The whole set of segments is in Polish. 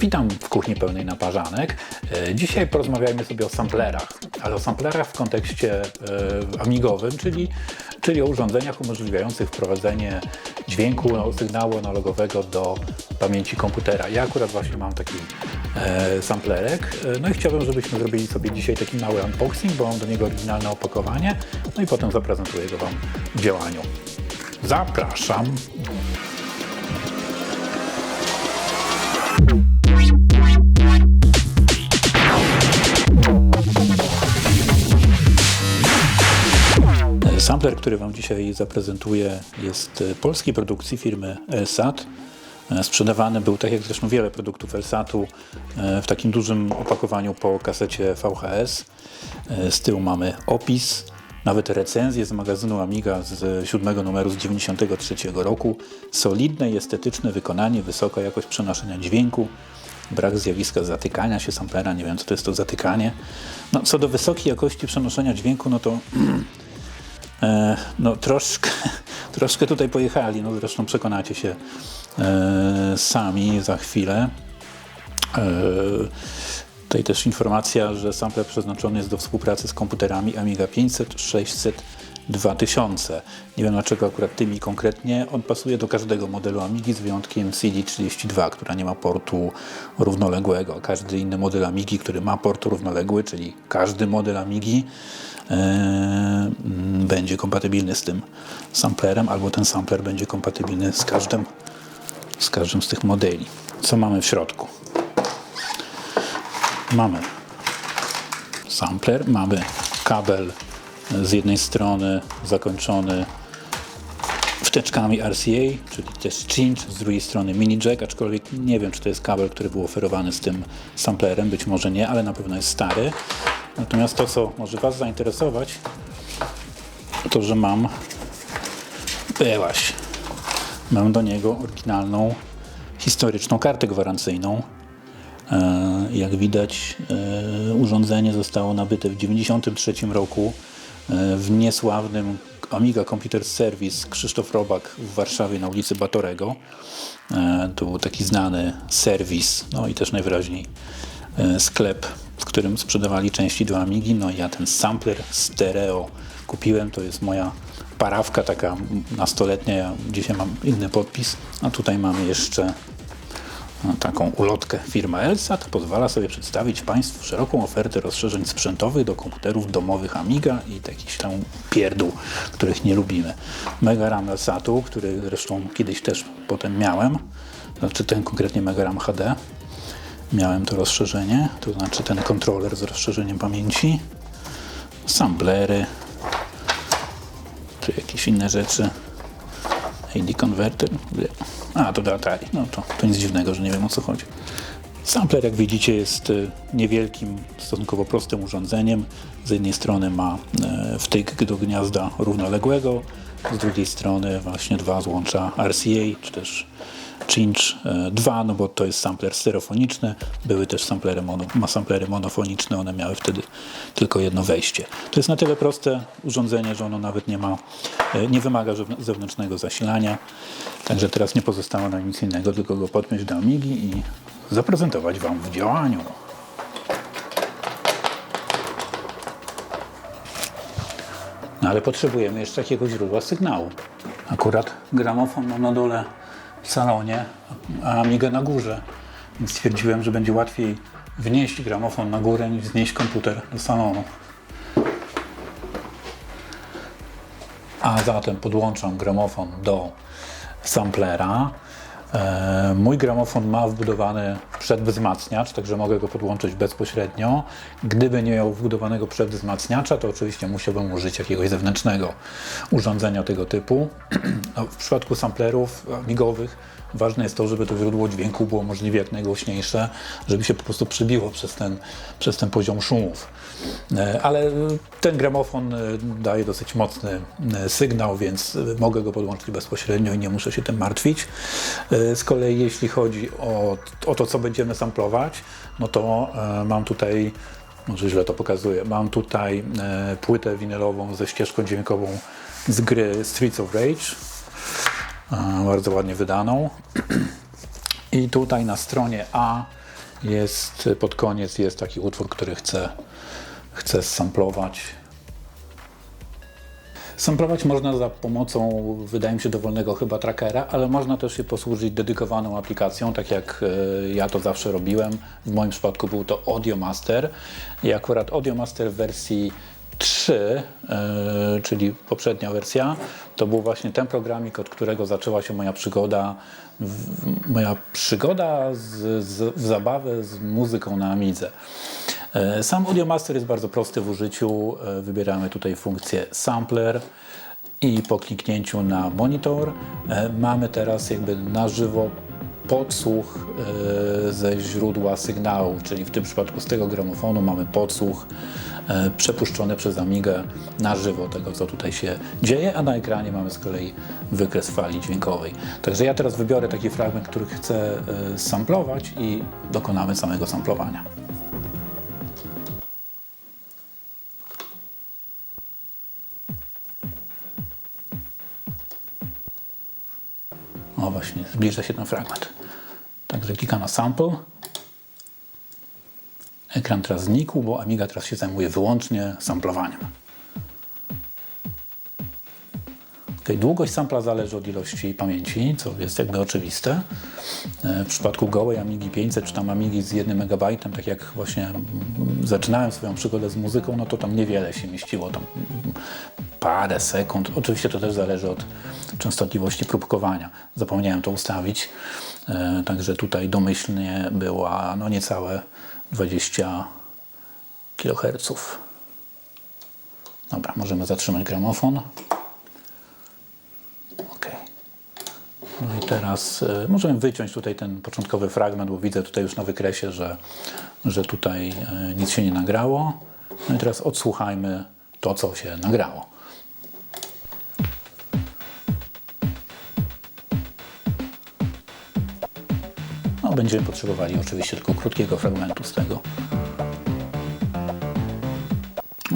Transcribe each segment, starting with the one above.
Witam w kuchni pełnej naparzanek. E, Dzisiaj porozmawiajmy sobie o samplerach, ale o samplerach w kontekście e, amigowym, czyli, czyli o urządzeniach umożliwiających wprowadzenie dźwięku, no, sygnału analogowego do pamięci komputera. Ja akurat właśnie mam taki e, samplerek, no i chciałbym, żebyśmy zrobili sobie dzisiaj taki mały unboxing, bo mam do niego oryginalne opakowanie, no i potem zaprezentuję go Wam w działaniu. Zapraszam. Sampler, który Wam dzisiaj zaprezentuję, jest e, polskiej produkcji firmy Elsat. E, Sprzedawany był, tak jak zresztą wiele produktów Elsatu, e, w takim dużym opakowaniu po kasecie VHS. Z tyłu mamy opis, nawet recenzję z magazynu Amiga z siódmego numeru z 93 roku. Solidne i estetyczne wykonanie, wysoka jakość przenoszenia dźwięku, brak zjawiska zatykania się samplera, nie wiem co to jest to zatykanie. No, co do wysokiej jakości przenoszenia dźwięku, no to E, no troszkę, troszkę tutaj pojechali, no zresztą przekonacie się e, sami za chwilę. E, tutaj też informacja, że sampler przeznaczony jest do współpracy z komputerami Amiga 500, 600, 2000. Nie wiem dlaczego akurat tymi konkretnie. On pasuje do każdego modelu Amigi z wyjątkiem CD32, która nie ma portu równoległego. Każdy inny model Amigi, który ma port równoległy, czyli każdy model Amigi mm, będzie kompatybilny z tym samplerem, albo ten sampler będzie kompatybilny z każdym, z każdym z tych modeli. Co mamy w środku? Mamy sampler, mamy kabel z jednej strony zakończony wtyczkami RCA, czyli też cinch, z drugiej strony mini jack, aczkolwiek nie wiem, czy to jest kabel, który był oferowany z tym samplerem, być może nie, ale na pewno jest stary. Natomiast to, co może Was zainteresować, to, że mam byłaś, mam do niego oryginalną historyczną kartę gwarancyjną. Jak widać, e, urządzenie zostało nabyte w 1993 roku e, w niesławnym Amiga Computer Service Krzysztof Robak w Warszawie na ulicy Batorego. E, To był taki znany serwis, no i też najwyraźniej sklep, w którym sprzedawali części do Amigi. No i ja ten sampler stereo kupiłem, to jest moja parawka taka nastoletnia, ja dzisiaj mam inny podpis, a tutaj mamy jeszcze taką ulotkę firma Elsat pozwala sobie przedstawić Państwu szeroką ofertę rozszerzeń sprzętowych do komputerów domowych Amiga i jakichś tam pierdół, których nie lubimy. Mega RAM Elsatu, który zresztą kiedyś też potem miałem, znaczy ten konkretnie Mega RAM HD, miałem to rozszerzenie, to znaczy ten kontroler z rozszerzeniem pamięci, samplery, czy jakieś inne rzeczy. AD Converter. A, to do Atari. No to, to nic dziwnego, że nie wiem o co chodzi. Sampler, jak widzicie, jest y, niewielkim, stosunkowo prostym urządzeniem. Z jednej strony ma e, wtyk do gniazda równoległego, z drugiej strony właśnie dwa złącza RCA, czy też Cinch 2, no bo to jest sampler stereofoniczny. Były też samplery, mono, samplery monofoniczne, one miały wtedy tylko jedno wejście. To jest na tyle proste urządzenie, że ono nawet nie ma, e, nie wymaga zewn- zewnętrznego zasilania. Także teraz nie pozostało nam nic innego, tylko go podpiąć do Amigi i zaprezentować Wam w działaniu. No ale potrzebujemy jeszcze jakiegoś źródła sygnału. Akurat gramofon mam na dole w salonie, a Amigę na górze. Więc stwierdziłem, że będzie łatwiej wnieść gramofon na górę niż wnieść komputer do salonu. A zatem podłączam gramofon do samplera. E, Mój gramofon ma wbudowany przedwzmacniacz, także mogę go podłączyć bezpośrednio. Gdyby nie miał wbudowanego przedwzmacniacza, to oczywiście musiałbym użyć jakiegoś zewnętrznego urządzenia tego typu. No, w przypadku samplerów migowych ważne jest to, żeby to źródło dźwięku było możliwie jak najgłośniejsze, żeby się po prostu przybiło przez ten, przez ten poziom szumów. E, Ale ten gramofon e, daje dosyć mocny e, sygnał, więc mogę go podłączyć bezpośrednio i nie muszę się tym martwić. Z kolei jeśli chodzi o, o to, co będziemy samplować, no to mam tutaj, może źle to pokazuję, mam tutaj płytę winylową ze ścieżką dźwiękową z gry Streets of Rage. E, bardzo ładnie wydaną. I tutaj na stronie A jest pod koniec jest taki utwór, który chcę, chcę samplować. Samplować można za pomocą, wydaje mi się, dowolnego chyba trackera, ale można też się posłużyć dedykowaną aplikacją, tak jak e, ja to zawsze robiłem. W moim przypadku był to Audiomaster i akurat Audiomaster w wersji 3, e, czyli poprzednia wersja, to był właśnie ten programik, od którego zaczęła się moja przygoda, moja przygoda z, z, w zabawę z muzyką na Amidze. E, Sam Audiomaster jest bardzo prosty w użyciu. E, Wybieramy tutaj funkcję Sampler i po kliknięciu na monitor mamy teraz jakby na żywo podsłuch ze źródła sygnału, czyli w tym przypadku z tego gramofonu mamy podsłuch e, przepuszczony przez Amigę na żywo tego, co tutaj się dzieje, a na ekranie mamy z kolei wykres fali dźwiękowej. Także ja teraz wybiorę taki fragment, który chcę e, samplować i dokonamy samego samplowania. O właśnie, zbliża się ten fragment. Także klikam na sample. Ekran teraz znikł, bo Amiga teraz się zajmuje wyłącznie samplowaniem. Okay, długość sampla zależy od ilości pamięci, co jest jakby oczywiste. E, W przypadku gołej Amigi 500 czy tam Amigi z 1 MB, tak jak właśnie zaczynałem swoją przygodę z muzyką, no to tam niewiele się mieściło, tam parę sekund. Oczywiście to też zależy od częstotliwości próbkowania. Zapomniałem to ustawić, e, także tutaj domyślnie była no niecałe 20 kHz. Dobra, możemy zatrzymać gramofon. Ok. No i teraz e, możemy wyciąć tutaj ten początkowy fragment, bo widzę tutaj już na wykresie, że, że tutaj e, nic się nie nagrało. No i teraz odsłuchajmy to, co się nagrało. Będziemy potrzebowali oczywiście tylko krótkiego fragmentu z tego.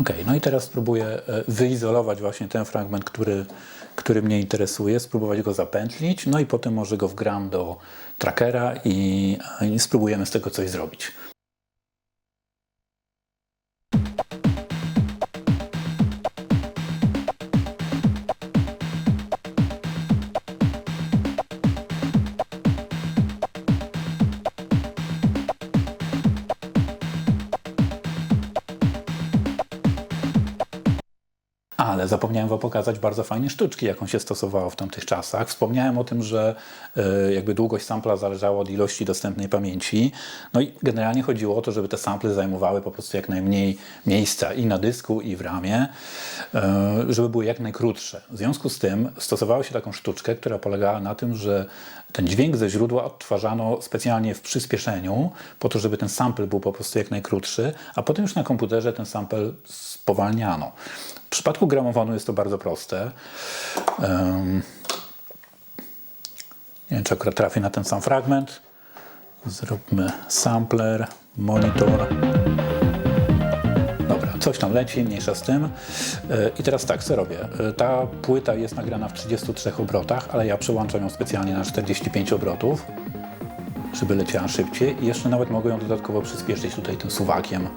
Ok, no i teraz spróbuję e, wyizolować właśnie ten fragment, który, który mnie interesuje, spróbować go zapętlić, no i potem może go wgram do trackera i, i spróbujemy z tego coś zrobić. Ale zapomniałem Wam pokazać bardzo fajnie sztuczki, jaką się stosowało w tamtych czasach. Wspomniałem o tym, że e, jakby długość sampla zależała od ilości dostępnej pamięci. No i generalnie chodziło o to, żeby te sample zajmowały po prostu jak najmniej miejsca i na dysku, i w ramie, e, żeby były jak najkrótsze. W związku z tym stosowało się taką sztuczkę, która polegała na tym, że ten dźwięk ze źródła odtwarzano specjalnie w przyspieszeniu, po to, żeby ten sample był po prostu jak najkrótszy, a potem już na komputerze ten sample spowalniano. W przypadku gramofonu jest to bardzo proste. Um, nie wiem, czy akurat trafię na ten sam fragment. Zróbmy sampler, monitor. Coś tam leci, mniejsza z tym. E, I teraz tak, co robię? E, Ta płyta jest nagrana w 33 obrotach, ale ja przełączam ją specjalnie na 45 obrotów, żeby leciała szybciej. I jeszcze nawet mogę ją dodatkowo przyspieszyć tutaj tym suwakiem.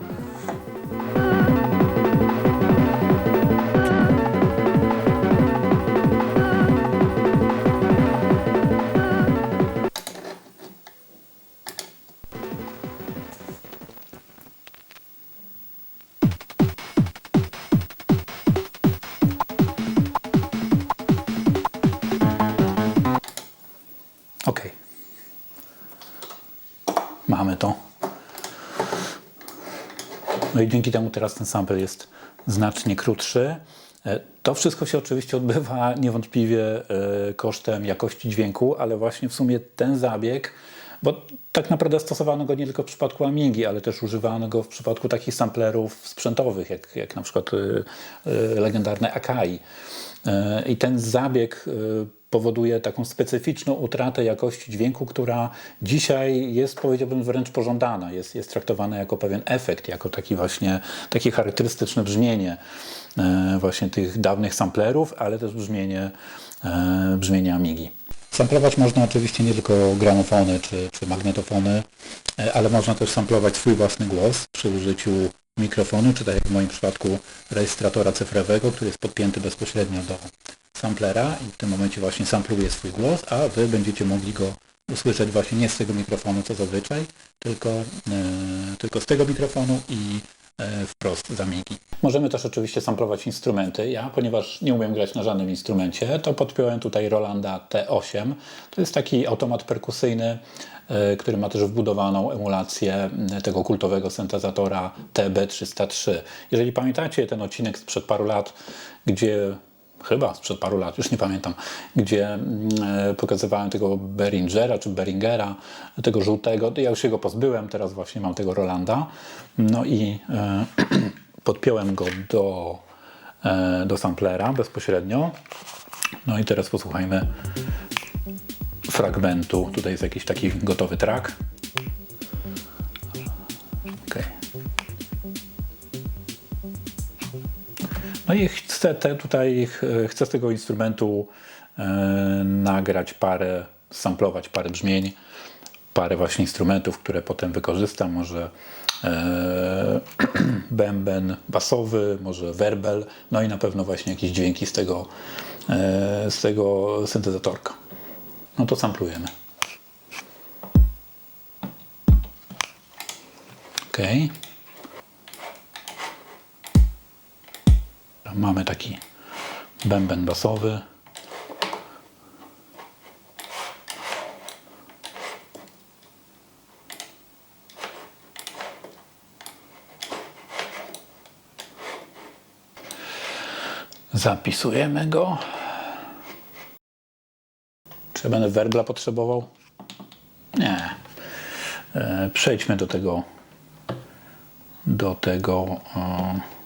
No i dzięki temu teraz ten sample jest znacznie krótszy. E, To wszystko się oczywiście odbywa niewątpliwie e, kosztem jakości dźwięku, ale właśnie w sumie ten zabieg, bo tak naprawdę stosowano go nie tylko w przypadku Amigi, ale też używano go w przypadku takich samplerów sprzętowych, jak, jak na przykład e, legendarne Akai. I ten zabieg powoduje taką specyficzną utratę jakości dźwięku, która dzisiaj jest, powiedziałbym, wręcz pożądana. Jest, jest traktowana jako pewien efekt, jako taki właśnie, takie charakterystyczne brzmienie e, właśnie tych dawnych samplerów, ale też brzmienie, e, brzmienie Amigi. Samplować można oczywiście nie tylko gramofony czy, czy magnetofony, e, ale można też samplować swój własny głos przy użyciu mikrofonu, czy tak jak w moim przypadku rejestratora cyfrowego, który jest podpięty bezpośrednio do samplera i w tym momencie właśnie sampluje swój głos, a Wy będziecie mogli go usłyszeć właśnie nie z tego mikrofonu co zazwyczaj, tylko, e, tylko z tego mikrofonu i e, wprost z Amigi. Możemy też oczywiście samplować instrumenty. Ja, ponieważ nie umiem grać na żadnym instrumencie, to podpiąłem tutaj Rolanda T8. To jest taki automat perkusyjny, e, który ma też wbudowaną emulację tego kultowego syntezatora TB303. Jeżeli pamiętacie ten odcinek sprzed paru lat, gdzie chyba sprzed paru lat, już nie pamiętam, gdzie mm, e, pokazywałem tego Beringera czy Beringera, tego żółtego. Ja już się go pozbyłem, teraz właśnie mam tego Rolanda. No i e, podpiąłem go do, e, do samplera bezpośrednio. No i teraz posłuchajmy fragmentu. Tutaj jest jakiś taki gotowy track. Okej. No i chcę te tutaj, chcę z tego instrumentu e, nagrać parę, samplować parę brzmień, parę właśnie instrumentów, które potem wykorzystam, może e, bęben basowy, może werbel, no i na pewno właśnie jakieś dźwięki z tego, e, z tego syntezatorka. No to samplujemy. Okej. Mamy taki bęben basowy. Zapisujemy go. Czy będę werbla potrzebował? Nie. E, Przejdźmy do tego do tego e,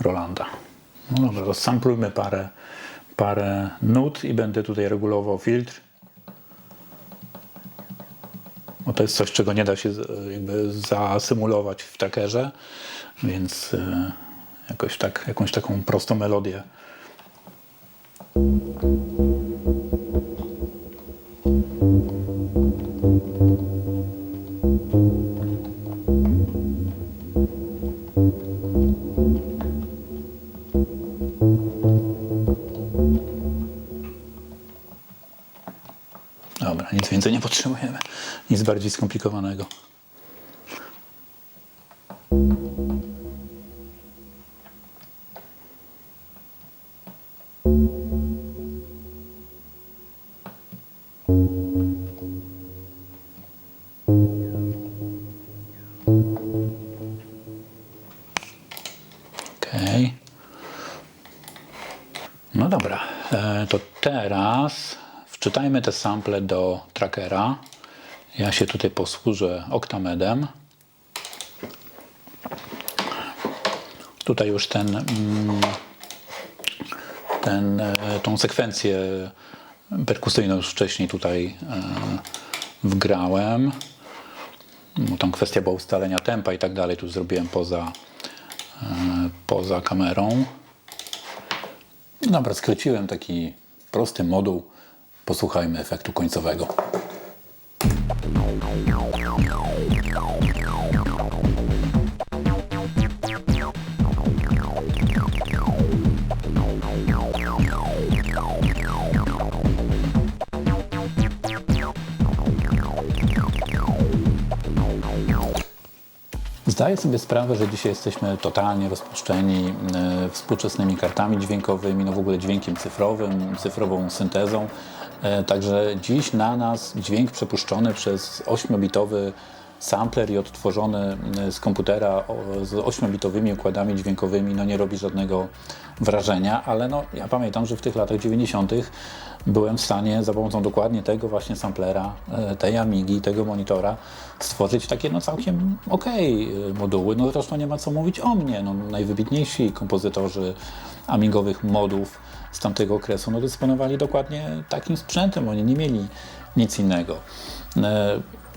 Rolanda. No dobra, to samplujmy parę, parę nut i będę tutaj regulował filtr. Bo to jest coś, czego nie da się jakby zasymulować w trackerze, więc e, jakoś tak, jakąś taką prostą melodię. Nic bardziej skomplikowanego. Okej. No dobra, e, to teraz wczytajmy te sample do trackera. Ja się tutaj posłużę Octamedem. Tutaj już ten, mm, ten, e, tą sekwencję perkusyjną już wcześniej tutaj e, wgrałem. Bo tam kwestia była ustalenia tempa i tak dalej. Tu zrobiłem poza, e, poza kamerą. Dobra, skróciłem taki prosty moduł. Posłuchajmy efektu końcowego. Zdaję sobie sprawę, że dzisiaj jesteśmy totalnie rozpuszczeni e, współczesnymi kartami dźwiękowymi, no w ogóle dźwiękiem cyfrowym, cyfrową syntezą. E, Także dziś na nas dźwięk przepuszczony przez 8-bitowy sampler i odtworzony e, z komputera z 8-bitowymi układami dźwiękowymi no nie robi żadnego wrażenia, ale no ja pamiętam, że w tych latach 90. byłem w stanie za pomocą dokładnie tego właśnie samplera, e, tej Amigi, tego monitora stworzyć takie no całkiem okej e, moduły. No zresztą nie ma co mówić o mnie. No, najwybitniejsi kompozytorzy amigowych modów z tamtego okresu no, dysponowali dokładnie takim sprzętem. Oni nie mieli nic innego.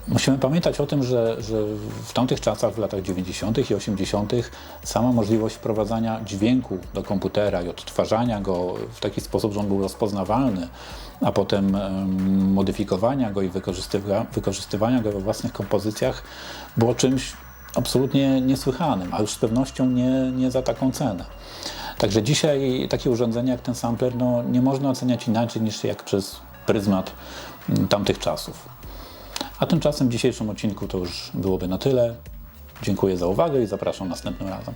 Musimy pamiętać o tym, że, że w tamtych czasach, w latach 90. i 80., sama możliwość wprowadzania dźwięku do komputera i odtwarzania go w taki sposób, że on był rozpoznawalny, a potem em, modyfikowania go i wykorzystywa, wykorzystywania go we własnych kompozycjach było czymś absolutnie niesłychanym, a już z pewnością nie, nie za taką cenę. Także dzisiaj takie urządzenia jak ten sampler no, nie można oceniać inaczej niż jak przez pryzmat tamtych czasów. A tymczasem w dzisiejszym odcinku to już byłoby na tyle. Dziękuję za uwagę i zapraszam następnym razem.